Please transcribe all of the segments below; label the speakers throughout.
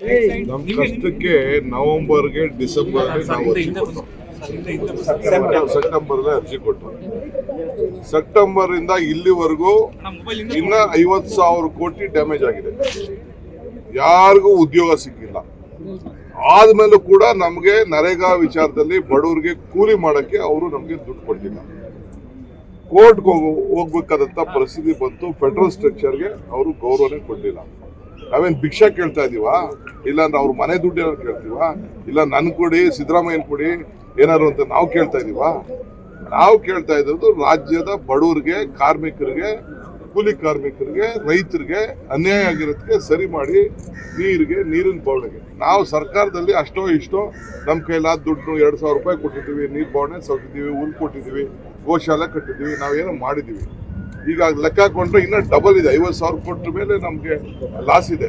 Speaker 1: ನಮ್ಮ ಕಷ್ಟಕ್ಕೆ ನವೆಂಬರ್ಗೆ ಡಿಸೆಂಬರ್ಗೆ ನಾವು ಅರ್ಜಿ ಕೊಟ್ಟು ಸೆಪ್ಟೆಂಬರ್ ಅರ್ಜಿ ಕೊಟ್ಟು ಸೆಪ್ಟೆಂಬರ್ ಇಂದ ಇಲ್ಲಿವರೆಗೂ ಇನ್ನ ಐವತ್ ಸಾವಿರ ಕೋಟಿ ಡ್ಯಾಮೇಜ್ ಆಗಿದೆ. ಯಾರಿಗೂ ಉದ್ಯೋಗ ಸಿಕ್ಕಿಲ್ಲ. ಆದ್ಮೇಲೂ ಕೂಡ ನಮಗೆ ನರೇಗಾ ವಿಚಾರದಲ್ಲಿ ಬಡವರಿಗೆ ಕೂಲಿ ಮಾಡಕ್ಕೆ ಅವರು ನಮಗೆ ದುಡ್ಡು ಕೊಟ್ಟಿಲ್ಲ ಕೋರ್ಟ್ಗೆ ಹೋಗು ಹೋಗ್ಬೇಕಾದಂತ ಪರಿಸ್ಥಿತಿ ಬಂತು. ಫೆಡರಲ್ ಸ್ಟ್ರಕ್ಚರ್ಗೆ ಅವರು ಗೌರವನೇ ಕೊಟ್ಟಿಲ್ಲ ನಾವೇನ್ ಭಿಕ್ಷೆ ಕೇಳ್ತಾ ಇದೀವಾ? ಇಲ್ಲ ಅಂದ್ರೆ ಅವ್ರ ಮನೆ ದುಡ್ಡು ಏನಾದ್ರು ಕೇಳ್ತೀವಾ? ಇಲ್ಲ ನನ್ ಕೊಡಿ, ಸಿದ್ದರಾಮಯ್ಯನ ಕೊಡಿ, ಏನಾದ್ರು ಅಂತ ನಾವು ಕೇಳ್ತಾ ಇದೀವಾ? ನಾವು ಕೇಳ್ತಾ ಇರೋದು ರಾಜ್ಯದ ಬಡವರಿಗೆ, ಕಾರ್ಮಿಕರಿಗೆ, ಕೂಲಿ ಕಾರ್ಮಿಕರಿಗೆ, ರೈತರಿಗೆ ಅನ್ಯಾಯ ಆಗಿರೋದಕ್ಕೆ ಸರಿ ಮಾಡಿ ನೀರಿಗೆ, ನೀರಿನ ಬವಣೆಗೆ. ನಾವು ಸರ್ಕಾರದಲ್ಲಿ ಅಷ್ಟೋ ಇಷ್ಟೋ ನಮ್ಮ ಕೈಲಾದ ದುಡ್ಡು ಎರಡು ಸಾವಿರ ರೂಪಾಯಿ ಕೊಟ್ಟಿದ್ದೀವಿ, ನೀರು ಬವಣೆ ಸೌಕಿದ್ದೀವಿ ಹುಲ್ ಕೊಟ್ಟಿದ್ದೀವಿ, ಗೋಶಾಲೆ ಕಟ್ಟಿದ್ದೀವಿ, ನಾವೇನೋ ಮಾಡಿದ್ದೀವಿ. ಈಗ ಲೆಕ್ಕ ಹಾಕೊಂಡ್ರೆ ಇನ್ನೂ ಡಬಲ್ ಇದೆ. ಐವತ್ತು ಸಾವಿರ ಕೊಟ್ಟ ಮೇಲೆ ನಮಗೆ ಲಾಸ್ ಇದೆ.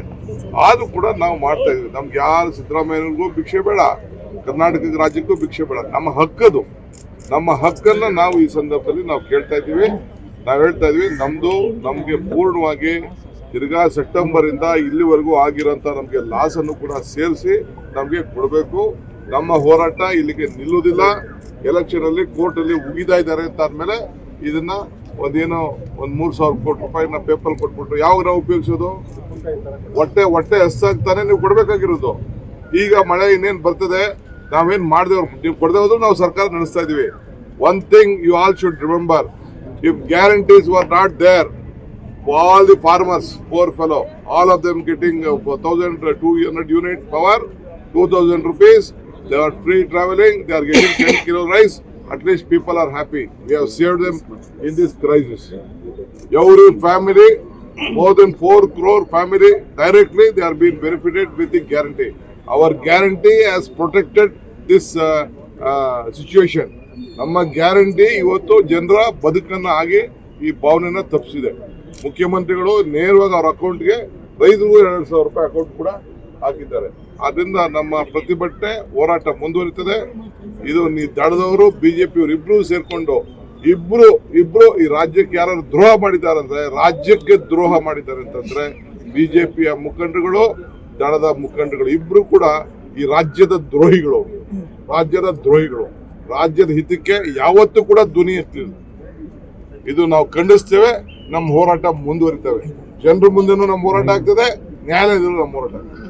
Speaker 1: ಆದ್ರೂ ಕೂಡ ನಾವು ಮಾಡ್ತಾ ಇದ್ದೀವಿ. ನಮ್ಗೆ ಯಾರು ಸಿದ್ದರಾಮಯ್ಯನಿಗೂ ಭಿಕ್ಷೆ ಬೇಡ. ಕರ್ನಾಟಕ ರಾಜ್ಯಕ್ಕೂ ಭಿಕ್ಷೆ ಬೇಡ. ನಮ್ಮ ಹಕ್ಕದು. ನಮ್ಮ ಹಕ್ಕನ್ನು ನಾವು ಈ ಸಂದರ್ಭದಲ್ಲಿ ನಾವು ಕೇಳ್ತಾ ಇದ್ದೀವಿ. ನಾವು ಹೇಳ್ತಾ ಇದ್ವಿ ನಮ್ಮದು ನಮಗೆ ಪೂರ್ಣವಾಗಿ ತಿರ್ಗಾ ಸೆಪ್ಟೆಂಬರ್ ಇಂದ ಇಲ್ಲಿವರೆಗೂ ಆಗಿರೋಂಥ ನಮಗೆ ಲಾಸನ್ನು ಕೂಡ ಸೇರಿಸಿ ನಮಗೆ ಕೊಡಬೇಕು. ನಮ್ಮ ಹೋರಾಟ ಇಲ್ಲಿಗೆ ನಿಲ್ಲುವುದಿಲ್ಲ. ಎಲೆಕ್ಷನ್ ಅಲ್ಲಿ ಕೋರ್ಟ್ ಅಲ್ಲಿ ಉಗಿತಾ ಇದ್ದಾರೆ ಅಂತ ಆದ್ಮೇಲೆ ಇದನ್ನ ಒಂದೇನೋ ಒಂದ್ ಮೂರ್ ಸಾವಿರ ಕೋಟಿ ರೂಪಾಯಿನ ಪೇಪರ್ ಕೊಟ್ಬಿಟ್ಟು ಯಾವಾಗ ನಾವು ಉಪಯೋಗಿಸೋದು ಹೊಟ್ಟೆ ಹೊಟ್ಟೆ ತಾನೇ ನೀವು ಕೊಡ್ಬೇಕಾಗಿರೋದು ಈಗ ಮಳೆ ಇನ್ನೇನು ಬರ್ತದೆ ನಾವೇನು ಮಾಡಿದೆವು ನೀವು ಕೊಡದೆ ಹೋದ್ರು ನಾವು ಸರ್ಕಾರ ನಡೆಸ್ತಾ ಇದೀವಿ one thing you all should remember if guarantees were not there all the farmers, poor fellow, all of them getting uh, 1,000, uh, 200 unit power, 2,000 rupees. They are free travelling They are getting 10 kilo rice. People are happy. We have saved them in this crisis. Every family, more than 4 crore family, directly they are being benefited with the guarantee. Our guarantee has protected this uh, uh, situation. ನಮ್ಮ guarantee ಇವತ್ತು ಜನರ ಬದುಕನ್ನ ಆಗಿ ಈ ಭಾವನೆನ ತಪ್ಪಿಸಿದೆ ಮುಖ್ಯಮಂತ್ರಿಗಳು ನೇರವಾಗಿ ಅವ್ರ ಅಕೌಂಟ್ಗೆ ರೈತರಿಗೂ ಎರಡು ಸಾವಿರ ರೂಪಾಯಿ ಅಕೌಂಟ್ ಕೂಡ ಹಾಕಿದ್ದಾರೆ ಆದ್ರಿಂದ ನಮ್ಮ ಪ್ರತಿಭಟನೆ ಹೋರಾಟ ಮುಂದುವರಿತದೆ ಇದು ನೀ ದಳದವರು, ಬಿಜೆಪಿಯವರು ಇಬ್ರು ಸೇರ್ಕೊಂಡು ಇಬ್ರು ಇಬ್ರು ಈ ರಾಜ್ಯಕ್ಕೆ ಯಾರು ದ್ರೋಹ ಮಾಡಿದ್ದಾರೆ ಅಂದ್ರೆ ರಾಜ್ಯಕ್ಕೆ ದ್ರೋಹ ಮಾಡಿದ್ದಾರೆ ಅಂತಂದ್ರೆ ಬಿಜೆಪಿಯ ಮುಖಂಡರುಗಳು, ದಳದ ಮುಖಂಡರುಗಳು ಇಬ್ರು ಕೂಡ ಈ ರಾಜ್ಯದ ದ್ರೋಹಿಗಳು. ರಾಜ್ಯದ ದ್ರೋಹಿಗಳು. ರಾಜ್ಯದ ಹಿತಕ್ಕೆ ಯಾವತ್ತೂ ಕೂಡ ಧ್ವನಿ ಎತ್ತಿಲ್ಲ ಇದು ನಾವು ಖಂಡಿಸ್ತೇವೆ, ನಮ್ಮ ಹೋರಾಟ ಮುಂದುವರಿತೇವೆ. ಜನರ ಮುಂದೆನೂ ನಮ್ಮ ಹೋರಾಟ ಆಗ್ತದೆ, ನ್ಯಾಯಾಲಯದಲ್ಲೂ ನಮ್ಮ ಹೋರಾಟ ಆಗ್ತದೆ.